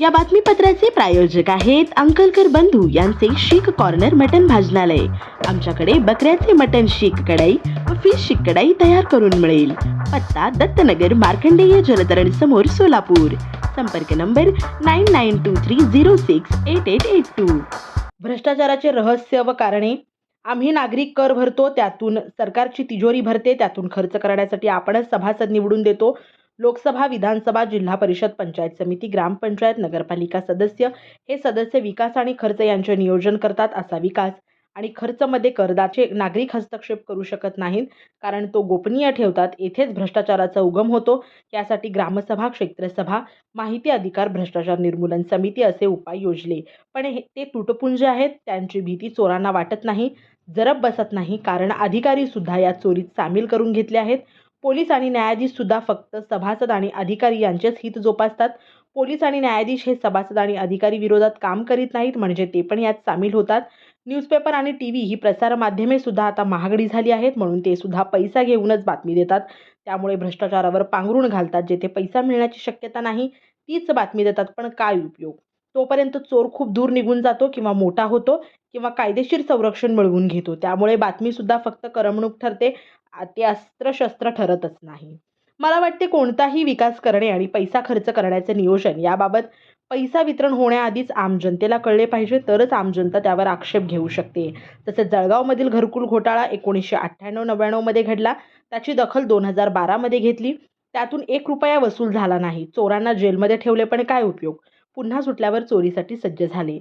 या बातमीपत्राचे प्रायोजक आहेत अंकलकर बंधू यांचे शीख कॉर्नर मटन भाजनालय. आमच्याकडे बकऱ्याचे मटन शीख कढाई व फिश शीख कढाई तयार करून मिळेल. पत्ता दत्तनगर मार्कंडेय जलतरण समोर सोलापूर. संपर्क number nine nine two three zero six eight eight eight two भ्रष्टाचाराचे रहस्य व कारणे. आम्ही नागरिक कर भरतो त्यातून सरकारची तिजोरी भरते त्यातून खर्च करण्यासाठी आपणच सभासद निवडून देतो. लोकसभा विधानसभा जिल्हा परिषद पंचायत समिती ग्रामपंचायत नगरपालिका सदस्य हे सदस्य विकास आणि खर्च यांचे नियोजन करतात असा विकास. आणि खर्चमध्ये करदाचे नागरिक हस्तक्षेप करू शकत नाहीत कारण तो गोपनीय ठेवतात. येथेच भ्रष्टाचाराचा उगम होतो. यासाठी ग्रामसभा क्षेत्रसभा माहिती अधिकार भ्रष्टाचार निर्मूलन समिती असे उपाय योजले. पण हे ते तुटपुंजे आहेत. त्यांची भीती चोरांना वाटत नाही जरब बसत नाही. कारण अधिकारी सुद्धा या चोरीत सामील करून घेतले आहेत. पोलीस आणि न्यायाधीश सुद्धा फक्त सभासद आणि अधिकारी यांचेच हित जोपासतात. पोलीस आणि न्यायाधीश हे सभासद आणि अधिकारी विरोधात काम करीत नाहीत म्हणजे ते पण यात सामील होतात. न्यूजपेपर आणि टी व्ही ही प्रसारमाध्यमे सुद्धा आता महागडी झाली आहेत म्हणून ते सुद्धा पैसा घेऊनच बातमी देतात. त्यामुळे भ्रष्टाचारावर पांघरून घालतात जेथे पैसा मिळण्याची शक्यता नाही तीच बातमी देतात पण काय उपयोग? तोपर्यंत चोर खूप दूर निघून जातो किंवा मोठा होतो किंवा कायदेशीर संरक्षण मिळवून घेतो. त्यामुळे बातमीसुद्धा फक्त करमणूक ठरते ते अस्त्रशस्त्र ठरतच नाही. मला वाटते कोणताही विकास करणे आणि पैसा खर्च करण्याचे नियोजन याबाबत पैसा वितरण होण्याआधीच आम जनतेला कळले पाहिजे तरच आम जनता त्यावर आक्षेप घेऊ शकते. तसेच जळगावमधील घरकुल घोटाळा एकोणीसशे अठ्ठ्याण्णव नव्याण्णवमध्ये घडला. त्याची दखल दोन हजार बारामध्ये घेतली. त्यातून एक रुपया वसूल झाला नाही. चोरांना जेलमध्ये ठेवले पण काय उपयोग? पुन्हा सुटल्यावर चोरीसाठी सज्ज झाले.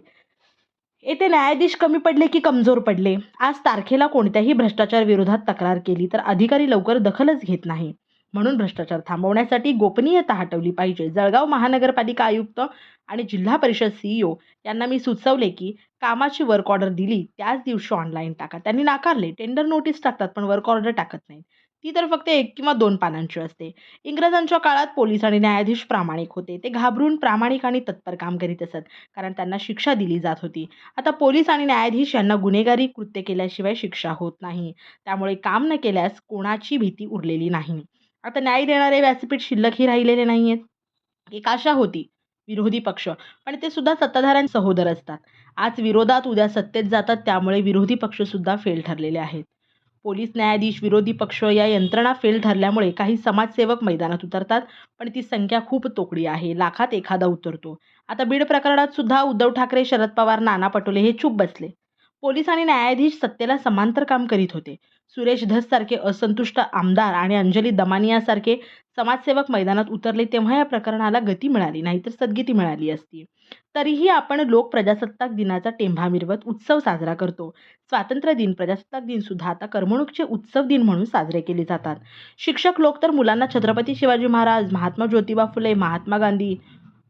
येथे न्यायाधीश कमी पडले की कमजोर पडले? आज तारखेला कोणत्याही भ्रष्टाचार विरोधात तक्रार केली तर अधिकारी लवकर दखलच घेत नाही. म्हणून भ्रष्टाचार थांबवण्यासाठी गोपनीयता हटवली पाहिजे. जळगाव महानगरपालिका आयुक्त आणि जिल्हा परिषद सीईओ यांना मी सुचवले की कामाची वर्क ऑर्डर दिली त्याच दिवशी ऑनलाईन टाका. त्यांनी नाकारले. टेंडर नोटीस टाकतात पण वर्क ऑर्डर टाकत नाहीत. ती तर फक्त एक किंवा दोन पानांची असते. इंग्रजांच्या काळात पोलीस आणि न्यायाधीश प्रामाणिक होते. ते घाबरून प्रामाणिक आणि तत्पर काम करीत असत कारण त्यांना शिक्षा दिली जात होती. आता पोलीस आणि न्यायाधीश यांना गुन्हेगारी कृत्य केल्याशिवाय शिक्षा होत नाही. त्यामुळे काम न केल्यास कोणाची भीती उरलेली नाही. आता न्याय देणारे व्यासपीठ शिल्लकही राहिलेले नाही आहेत एक आशा होती विरोधी पक्ष पण ते सुद्धा सत्ताधाऱ्यां सहोदर असतात. आज विरोधात उद्या सत्तेत जातात त्यामुळे विरोधी पक्षसुद्धा फेल ठरलेले आहेत. पोलीस न्यायाधीश विरोधी पक्ष या यंत्रणा फेल ठरल्यामुळे काही समाजसेवक मैदानात उतरतात पण ती संख्या खूप तोकडी आहे लाखात एखादा उतरतो. आता बीड प्रकरणात सुद्धा उद्धव ठाकरे शरद पवार नाना पटोले हे चूप बसले. पोलीस आणि न्यायाधीश सत्तेला समांतर काम करीत होते. सुरेश धस सारखे असंतुष्ट आमदार आणि अंजली दमानियासारखे समाजसेवक मैदानात उतरले तेव्हा या प्रकरणाला गती मिळाली नाहीतर सद्गती मिळाली असती. तरीही आपण लोक प्रजासत्ताक दिनाचा टेंभा मिरवत उत्सव साजरा करतो. स्वातंत्र्य दिन प्रजासत्ताक दिन सुद्धा आता करमणूकचे उत्सव दिन म्हणून साजरे केले जातात. शिक्षक लोक तर मुलांना छत्रपती शिवाजी महाराज महात्मा ज्योतिबा फुले महात्मा गांधी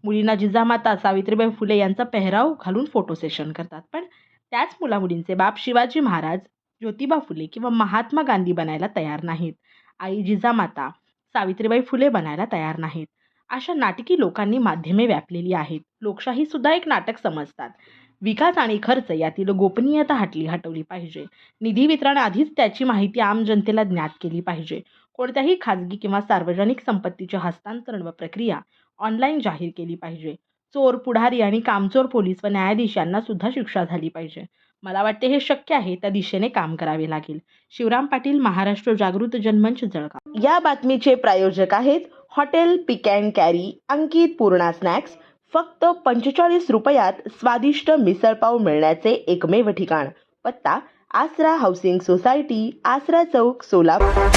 मुलींना जिजामाता सावित्रीबाई फुले यांचा पेहराव घालून फोटो सेशन करतात. पण त्याच मुलामुलींचे बाप शिवाजी महाराज ज्योतिबा फुले किंवा महात्मा गांधी बनायला तयार नाहीत. आई जिजामाता सावित्रीबाई फुले बनायला तयार नाहीत. अशा नाटकी लोकांनी माध्यमे व्यापलेली आहेत. लोकशाही सुद्धा एक नाटक समजतात. विकास आणि खर्च यातील गोपनीयता हटली हटवली पाहिजे. निधी वितरण आधीच त्याची माहिती आम जनतेला ज्ञात केली पाहिजे. कोणत्याही खाजगी किंवा सार्वजनिक संपत्तीचे हस्तांतरण व प्रक्रिया ऑनलाईन जाहीर केली पाहिजे. चोर पुढारी आणि कामचोर पोलीस व न्यायाधीश यांना सुद्धा शिक्षा झाली पाहिजे. मला वाटते हे शक्य आहे त्या दिशेने काम करावे लागेल. शिवराम पाटील महाराष्ट्र जागृत जनमंच जळगाव. या बातमीचे प्रायोजक आहेत hotel pick and carry Ankit Purna snacks. फक्त पंचेचाळीस रुपयात स्वादिष्ट मिसळपाव मिळण्याचे एकमेव ठिकाण. पत्ता आसरा हाऊसिंग सोसायटी आसरा चौक सोलापूर.